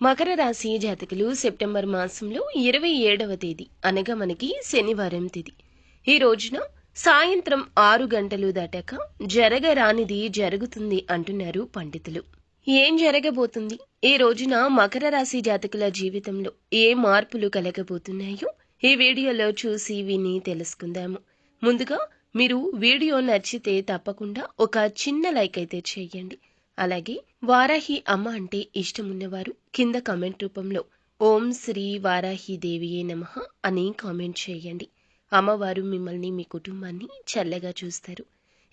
మకర రాశి జాతకులు సెప్టెంబర్ మాసంలో ఇరవై ఏడవ తేదీ అనగా మనకి శనివారం తేదీ. ఈ రోజున సాయంత్రం ఆరు గంటలు దాటాక జరగరానిది జరుగుతుంది అంటున్నారు పండితులు. ఏం జరగబోతుంది? ఈ రోజున మకర రాశి జాతకుల జీవితంలో ఏ మార్పులు కలగబోతున్నాయో ఈ వీడియోలో చూసి విని తెలుసుకుందాము. ముందుగా మీరు వీడియో నచ్చితే తప్పకుండా ఒక చిన్న లైక్ అయితే చేయండి. అలాగే వారాహి అమ్మ అంటే ఇష్టమున్నవారు కింద కామెంట్ రూపంలో ఓం శ్రీ వారాహి దేవియే నమః అని కామెంట్ చేయండి. అమ్మవారు మిమ్మల్ని మీ కుటుంబాన్ని చల్లగా చూస్తారు.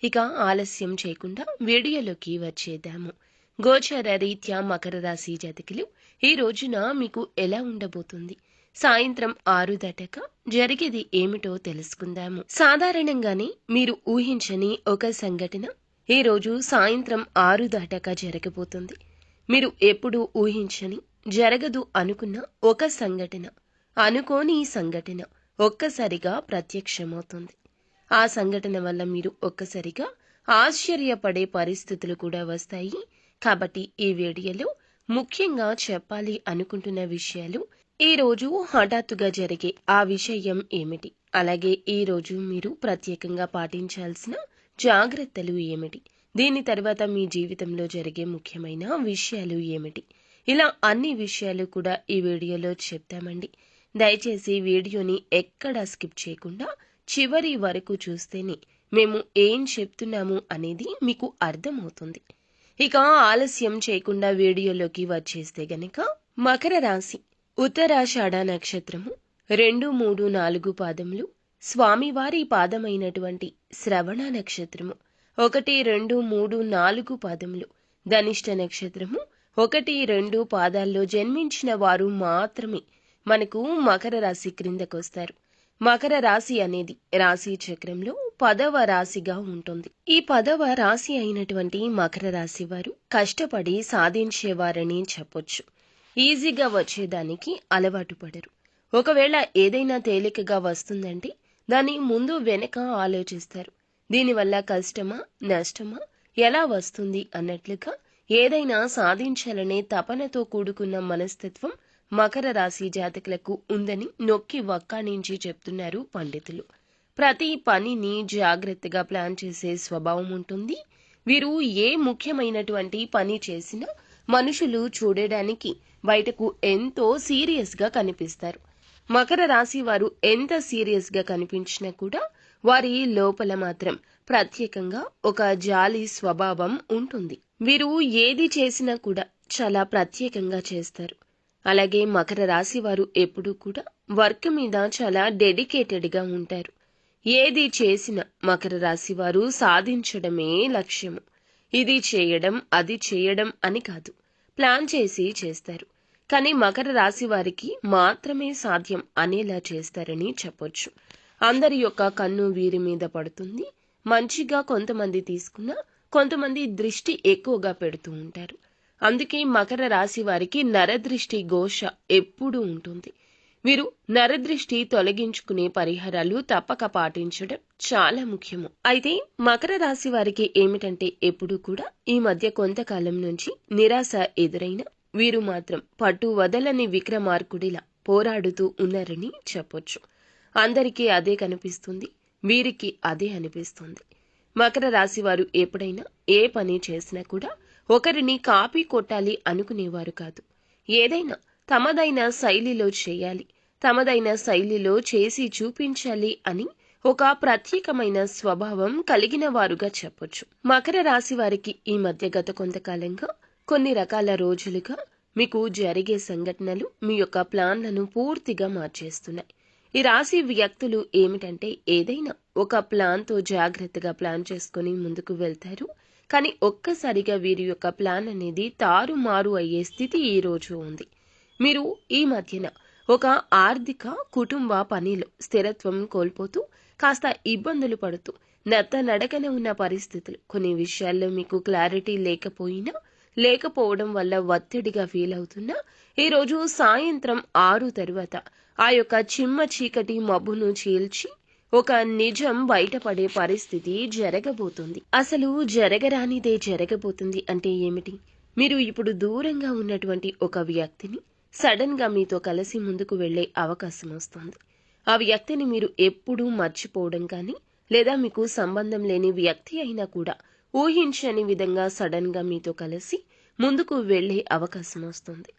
ఇక ఆలస్యం చేయకుండా వీడియోలోకి వచ్చేద్దాము. గోచర రీత్యా మకర రాశి జాతకులు ఈ రోజున మీకు ఎలా ఉండబోతుంది? సాయంత్రం ఆరు దాటాక జరిగేది ఏమిటో తెలుసుకుందాము. సాధారణంగానే మీరు ఊహించని ఒక సంఘటన ఈరోజు సాయంత్రం ఆరు దాటాక జరగబోతుంది. మీరు ఎప్పుడూ ఊహించని జరగదు అనుకున్న ఒక సంఘటన అనుకోని సంఘటన ఒక్కసారిగా ప్రత్యక్షమవుతుంది. ఆ సంఘటన వల్ల మీరు ఒక్కసారిగా ఆశ్చర్యపడే పరిస్థితులు కూడా వస్తాయి. కాబట్టి ఈ వీడియోలో ముఖ్యంగా చెప్పాలి అనుకుంటున్న విషయాలు ఈ రోజు హఠాత్తుగా జరిగే ఆ విషయం ఏమిటి? అలాగే ఈ రోజు మీరు ప్రత్యేకంగా పాటించాల్సిన జాగ్రత్తలు ఏమిటి? దీని తర్వాత మీ జీవితంలో జరిగే ముఖ్యమైన విషయాలు ఏమిటి? ఇలా అన్ని విషయాలు కూడా ఈ వీడియోలో చెప్తామండి. దయచేసి వీడియోని ఎక్కడా స్కిప్ చేయకుండా చివరి వరకు చూస్తేనే మేము ఏం చెప్తున్నాము అనేది మీకు అర్థమవుతుంది. ఇక ఆలస్యం చేయకుండా వీడియోలోకి వచ్చేస్తే గనక మకర రాశి ఉత్తరాషాఢ నక్షత్రము రెండు మూడు నాలుగు పాదములు స్వామివారి పాదమైనటువంటి శ్రవణ నక్షత్రము. ఒకటి రెండు మూడు నాలుగు పాదములు. ధనిష్ట నక్షత్రము. ఒకటి రెండు పాదాల్లో జన్మించిన వారు మాత్రమే మనకు మకర రాశి క్రిందకొస్తారు మకర రాశి అనేది రాశి చక్రంలో పదవ రాశిగా ఉంటుంది. ఈ పదవ రాశి అయినటువంటి మకర రాశి వారు కష్టపడి సాధించేవారని చెప్పొచ్చు. ఈజీగా వచ్చేదానికి అలవాటు పడరు. ఒకవేళ ఏదైనా తేలికగా వస్తుందంటే దాని ముందు వెనక ఆలోచిస్తారు. దీనివల్ల కష్టమా నష్టమా ఎలా వస్తుంది అన్నట్లుగా ఏదైనా సాధించాలనే తపనతో కూడుకున్న మనస్తత్వం మకర రాశి జాతకులకు ఉందని నొక్కి వక్కాణించి చెప్తున్నారు పండితులు. ప్రతి పనిని జాగ్రత్తగా ప్లాన్ చేసే స్వభావం ఉంటుంది. వీరు ఏ ముఖ్యమైనటువంటి పని చేసినా మనుషులు చూడడానికి బయటకు ఎంతో సీరియస్గా కనిపిస్తారు. మకర రాశి వారు ఎంత సీరియస్గా కనిపించినా కూడా వారి లోపల మాత్రం ప్రత్యేకంగా ఒక జాలి స్వభావం ఉంటుంది. వీరు ఏది చేసినా కూడా చాలా ప్రత్యేకంగా చేస్తారు. అలాగే మకర రాశి వారు ఎప్పుడూ కూడా వర్క్ మీద చాలా డెడికేటెడ్గా ఉంటారు. ఏది చేసినా మకర రాశి వారు సాధించడమే లక్ష్యము. ఇది చేయడం అది చేయడం అని కాదు. ప్లాన్ చేసి చేస్తారు. కానీ మకర రాశి వారికి మాత్రమే సాధ్యం అనేలా చేస్తారని చెప్పొచ్చు. అందరి యొక్క కన్ను వీరి మీద పడుతుంది. మంచిగా కొంతమంది తీసుకున్నా కొంతమంది దృష్టి ఎక్కువగా పెడుతూ ఉంటారు. అందుకే మకర రాశి వారికి నరదృష్టి ఘోష ఎప్పుడూ ఉంటుంది. వీరు నరదృష్టి తొలగించుకునే పరిహారాలు తప్పక పాటించడం చాలా ముఖ్యము. అయితే మకర రాశి వారికి ఏమిటంటే ఎప్పుడూ కూడా ఈ మధ్య కొంతకాలం నుంచి నిరాశ ఎదురైన వీరు మాత్రం పట్టు వదలని విక్రమార్కుడిలా పోరాడుతూ ఉన్నారని చెప్పొచ్చు. అందరికీ అదే కనిపిస్తుంది వీరికి అదే అనిపిస్తుంది. మకర రాశి వారు ఎప్పుడైనా ఏ పని చేసినా కూడా ఒకరిని కాపీ కొట్టాలి అనుకునేవారు కాదు. ఏదైనా తమదైన శైలిలో చేయాలి తమదైన శైలిలో చేసి చూపించాలి అని ఒక ప్రత్యేకమైన స్వభావం కలిగిన వారుగా చెప్పొచ్చు. మకర రాశి వారికి ఈ మధ్య గత కొంతకాలంగా కొన్ని రకాల రోజులుగా మీకు జరిగే సంఘటనలు మీ యొక్క ప్లాన్లను పూర్తిగా మార్చేస్తున్నాయి. ఈ రాశి వ్యక్తులు ఏమిటంటే ఏదైనా ఒక ప్లాన్తో జాగ్రత్తగా ప్లాన్ చేసుకుని ముందుకు వెళ్తారు. కానీ ఒక్కసారిగా వీరి యొక్క ప్లాన్ అనేది తారుమారు అయ్యే స్థితి ఈ రోజు ఉంది. మీరు ఈ మధ్యన ఒక ఆర్థిక కుటుంబ పనిలో స్థిరత్వం కోల్పోతూ కాస్త ఇబ్బందులు పడుతూ నత్త నడకన ఉన్న పరిస్థితులు కొన్ని విషయాల్లో మీకు క్లారిటీ లేకపోయినా లేకపోవడం వల్ల ఒత్తిడిగా ఫీల్ అవుతున్నా ఈరోజు సాయంత్రం ఆరు తరువాత ఆ యొక్క చిమ్మ చీకటి మబ్బును చీల్చి ఒక నిజం బయటపడే పరిస్థితి జరగబోతుంది. అసలు జరగరానిదే జరగబోతుంది అంటే ఏమిటి? మీరు ఇప్పుడు దూరంగా ఉన్నటువంటి ఒక వ్యక్తిని సడన్గా మీతో కలిసి ముందుకు వెళ్ళే అవకాశం వస్తుంది. ఆ వ్యక్తిని మీరు ఎప్పుడూ మర్చిపోవడం కానీ లేదా మీకు సంబంధం లేని వ్యక్తి అయినా కూడా ఊహించని విధంగా సడన్గా మీతో కలిసి ముందుకు వెళ్ళే అవకాశం వస్తుంది.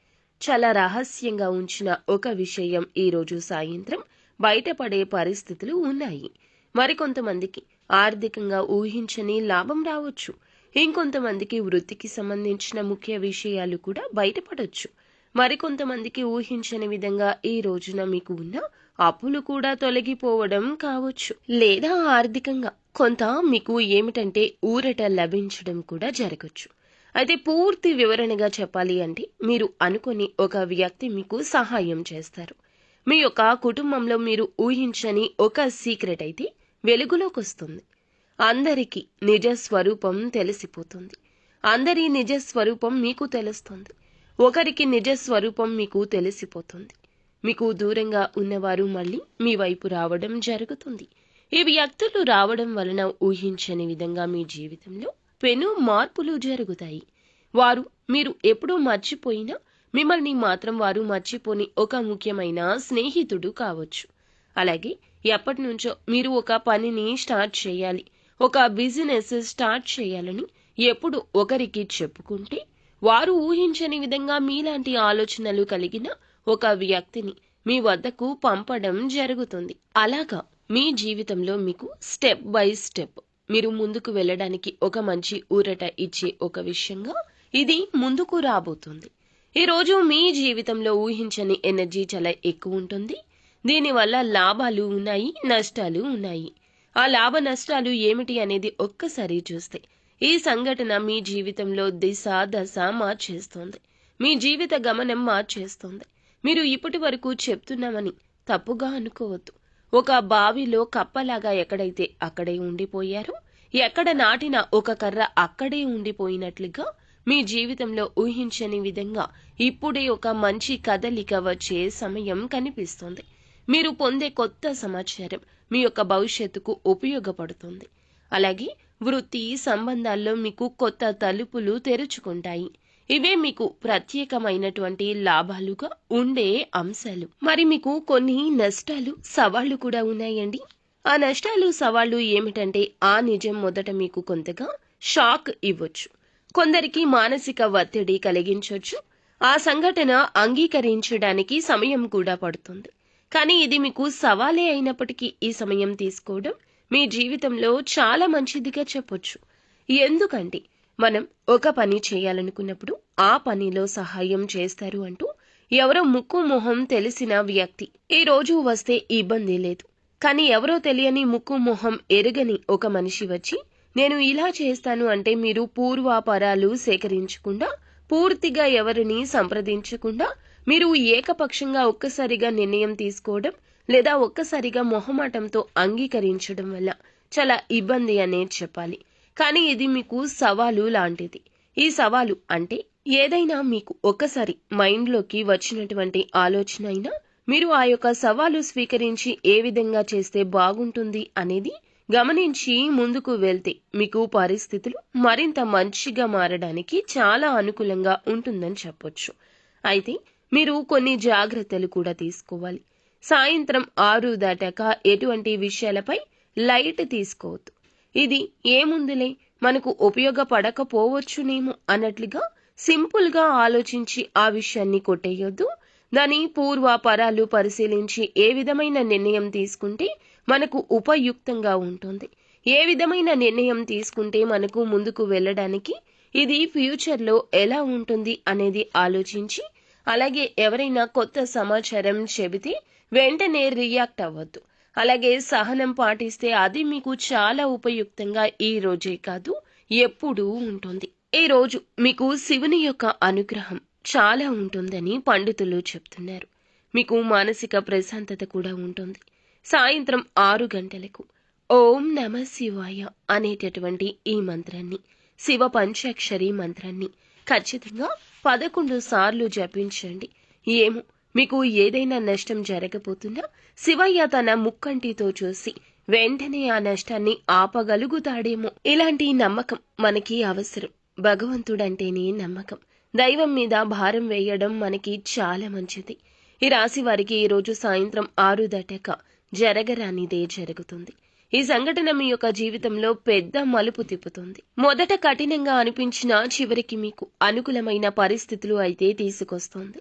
చాలా రహస్యంగా ఉంచిన ఒక విషయం ఈ రోజు సాయంత్రం బయటపడే పరిస్థితులు ఉన్నాయి. మరికొంతమందికి ఆర్థికంగా ఊహించని లాభం రావచ్చు. ఇంకొంతమందికి వృత్తికి సంబంధించిన ముఖ్య విషయాలు కూడా బయటపడొచ్చు. మరికొంతమందికి ఊహించని విధంగా ఈ రోజున మీకు ఉన్న అప్పులు కూడా తొలగిపోవడం కావచ్చు. లేదా ఆర్థికంగా కొంత మీకు ఏమిటంటే ఊరట లభించడం కూడా జరగచ్చు. అయితే పూర్తి వివరణగా చెప్పాలి అంటే మీరు అనుకుని ఒక వ్యక్తి మీకు సహాయం చేస్తారు. మీ యొక్క కుటుంబంలో మీరు ఊహించని ఒక సీక్రెట్ అయితే వెలుగులోకి వస్తుంది. అందరికీ నిజ స్వరూపం తెలిసిపోతుంది. అందరి నిజ స్వరూపం మీకు తెలుస్తుంది. ఒకరికి నిజ స్వరూపం మీకు తెలిసిపోతుంది. మీకు దూరంగా ఉన్నవారు మళ్ళీ మీ వైపు రావడం జరుగుతుంది. ఈ వ్యక్తులు రావడం వలన ఊహించని విధంగా మీ జీవితంలో పెను మార్పులు జరుగుతాయి. వారు మీరు ఎప్పుడూ మర్చిపోయినా మిమ్మల్ని మాత్రం వారు మర్చిపోని ఒక ముఖ్యమైన స్నేహితుడు కావచ్చు. అలాగే ఎప్పటి నుంచో మీరు ఒక పనిని స్టార్ట్ చేయాలి ఒక బిజినెస్ స్టార్ట్ చేయాలని ఎప్పుడు ఒకరికి చెప్పుకుంటే వారు ఊహించని విధంగా మీలాంటి ఆలోచనలు కలిగిన ఒక వ్యక్తిని మీ వద్దకు పంపడం జరుగుతుంది. అలాగా మీ జీవితంలో మీకు స్టెప్ బై స్టెప్ మీరు ముందుకు వెళ్ళడానికి ఒక మంచి ఊరట ఇచ్చే ఒక విషయంగా ఇది ముందుకు రాబోతుంది. ఈరోజు మీ జీవితంలో ఊహించని ఎనర్జీ చాలా ఎక్కువ ఉంటుంది. దీనివల్ల లాభాలు ఉన్నాయి నష్టాలు ఉన్నాయి. ఆ లాభ నష్టాలు ఏమిటి అనేది ఒక్కసారి చూస్తే ఈ సంఘటన మీ జీవితంలో దిశ దశ మార్చేస్తోంది. మీ జీవిత గమనం మార్చేస్తోంది. మీరు ఇప్పటి వరకు చెప్తున్నామని తప్పుగా అనుకోవద్దు. ఒక బావిలో కప్పలాగా ఎక్కడైతే అక్కడే ఉండిపోయారో ఎక్కడ నాటిన ఒక కర్ర అక్కడే ఉండిపోయినట్లుగా మీ జీవితంలో ఊహించని విధంగా ఇప్పుడే ఒక మంచి కదలిక వచ్చే సమయం కనిపిస్తోంది. మీరు పొందే కొత్త సమాచారం మీ యొక్క భవిష్యత్తుకు ఉపయోగపడుతుంది. అలాగే వృత్తి సంబంధాల్లో మీకు కొత్త తలుపులు తెరుచుకుంటాయి. ఇవే మీకు ప్రత్యేకమైనటువంటి లాభాలుగా ఉండే అంశాలు. మరి మీకు కొన్ని నష్టాలు సవాళ్ళు కూడా ఉన్నాయండి. ఆ నష్టాలు సవాళ్ళు ఏమిటంటే ఆ నిజం మొదట మీకు కొంతగా షాక్ ఇవ్వచ్చు. కొందరికి మానసిక ఒత్తిడి కలిగించవచ్చు ఆ సంఘటన అంగీకరించడానికి సమయం కూడా పడుతుంది. కానీ ఇది మీకు సవాలే అయినప్పటికీ ఈ సమయం తీసుకోవడం మీ జీవితంలో చాలా మంచిదిగా చెప్పొచ్చు. ఎందుకంటే మనం ఒక పని చేయాలనుకున్నప్పుడు ఆ పనిలో సహాయం చేస్తారు అంటూ ఎవరో ముక్కు మొహం తెలిసిన వ్యక్తి ఈ రోజు వస్తే ఇబ్బంది లేదు. కానీ ఎవరో తెలియని ముక్కు మొహం ఎరగని ఒక మనిషి వచ్చి నేను ఇలా చేస్తాను అంటే మీరు పూర్వాపరాలు సేకరించకుండా పూర్తిగా ఎవరిని సంప్రదించకుండా మీరు ఏకపక్షంగా ఒక్కసారిగా నిర్ణయం తీసుకోవడం లేదా ఒక్కసారిగా మొహమాటంతో అంగీకరించడం వల్ల చాలా ఇబ్బంది అనే చెప్పాలి. కానీ ఇది మీకు సవాలు లాంటిది. ఈ సవాలు అంటే ఏదైనా మీకు ఒక్కసారి మైండ్లోకి వచ్చినటువంటి ఆలోచన అయినా మీరు ఆ యొక్క సవాలు స్వీకరించి ఏ విధంగా చేస్తే బాగుంటుంది అనేది గమనించి ముందుకు వెళ్తే మీకు పరిస్థితులు మరింత మంచిగా మారడానికి చాలా అనుకూలంగా ఉంటుందని చెప్పొచ్చు. అయితే మీరు కొన్ని జాగ్రత్తలు కూడా తీసుకోవాలి. సాయంత్రం ఆరు దాటాక ఎటువంటి విషయాలపై లైట్ తీసుకోవద్దు. ఇది ఏముందిలే? మనకు ఉపయోగపడకపోవచ్చునేమో అన్నట్లుగా సింపుల్గా ఆలోచించి ఆ విషయాన్ని కొట్టేయొద్దు. దాని పూర్వాపరాలు పరిశీలించి ఏ విధమైన నిర్ణయం తీసుకుంటే మనకు ఉపయుక్తంగా ఉంటుంది. ఏ విధమైన నిర్ణయం తీసుకుంటే మనకు ముందుకు వెళ్ళడానికి ఇది ఫ్యూచర్లో ఎలా ఉంటుంది అనేది ఆలోచించి అలాగే ఎవరైనా కొత్త సమాచారం చెబితే వెంటనే రియాక్ట్ అవ్వద్దు. అలాగే సహనం పాటిస్తే అది మీకు చాలా ఉపయుక్తంగా ఈ రోజే కాదు ఎప్పుడూ ఉంటుంది. ఈ రోజు మీకు శివుని యొక్క అనుగ్రహం చాలా ఉంటుందని పండితులు చెప్తున్నారు. మీకు మానసిక ప్రశాంతత కూడా ఉంటుంది. సాయంత్రం ఆరు గంటలకు ఓం నమ శివాయ అనేటటువంటి ఈ మంత్రాన్ని శివ పంచాక్షరి మంత్రాన్ని ఖచ్చితంగా పదకొండు సార్లు జపించండి. ఏమో మీకు ఏదైనా నష్టం జరగబోతున్నా శివయ్య తన ముక్కంటితో చూసి వెంటనే ఆ నష్టాన్ని ఆపగలుగుతాడేమో. ఇలాంటి నమ్మకం మనకి అవసరం. భగవంతుడంటేనే నమ్మకం. దైవం మీద భారం వేయడం మనకి చాలా మంచిది. ఈ రాశి వారికి ఈ రోజు సాయంత్రం ఆరు దటక జరగరానిదే జరుగుతుంది. ఈ సంఘటన మీ యొక్క జీవితంలో పెద్ద మలుపు తిప్పుతుంది. మొదట కఠినంగా అనిపించిన చివరికి మీకు అనుకూలమైన పరిస్థితులు అయితే తీసుకొస్తుంది.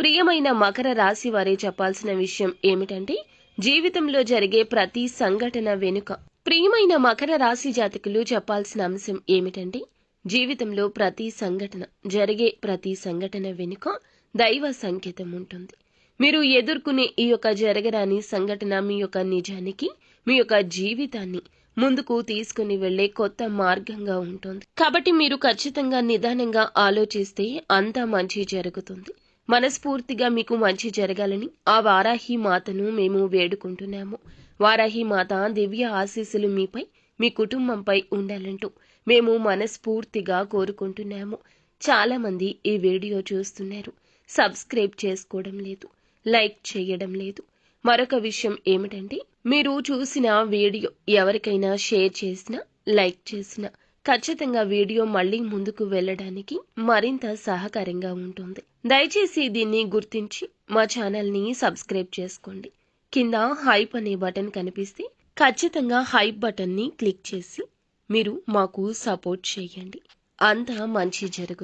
ప్రియమైన మకర రాశి వారే చెప్పాల్సిన విషయం ఏమిటంటే జీవితంలో జరిగే ప్రతి సంఘటన వెనుక. ప్రియమైన మకర రాశి జాతకులు చెప్పాల్సిన అంశం ఏమిటంటే జీవితంలో ప్రతి సంఘటన జరిగే ప్రతి సంఘటన వెనుక దైవ సంకేతం ఉంటుంది. మీరు ఎదుర్కొనే ఈ యొక్క జరగరాని సంఘటన మీ యొక్క నిజానికి మీ యొక్క జీవితాన్ని ముందుకు తీసుకుని వెళ్ళే కొత్త మార్గంగా ఉంటుంది. కాబట్టి మీరు ఖచ్చితంగా నిదానంగా ఆలోచిస్తే అంతా మంచి జరుగుతుంది. మనస్ఫూర్తిగా మీకు మంచి జరగాలని ఆ వారాహి మాతను మేము వేడుకుంటున్నాము. వారాహి మాత దివ్య ఆశీస్సులు మీపై మీ కుటుంబంపై ఉండాలంటూ మేము మనస్ఫూర్తిగా కోరుకుంటున్నాము. చాలామంది ఈ వీడియో చూస్తున్నారు. సబ్స్క్రైబ్ చేసుకోవడం లేదు. లైక్ చేయడం లేదు. మరొక విషయం ఏమిటంటే మీరు చూసిన వీడియో ఎవరికైనా షేర్ చేసినా లైక్ చేసినా ఖచ్చితంగా వీడియో మళ్ళీ ముందుకు వెళ్ళడానికి మరింత సహకారంగా ఉంటుంది. దయచేసి దీన్ని గుర్తించి మా ఛానల్ని సబ్స్క్రైబ్ చేసుకోండి. కింద హైప్ అనే బటన్ కనిపిస్తే ఖచ్చితంగా హైప్ బటన్ని క్లిక్ చేసి మీరు మాకు సపోర్ట్ చేయండి. అంతా మంచి జరుగుతుంది.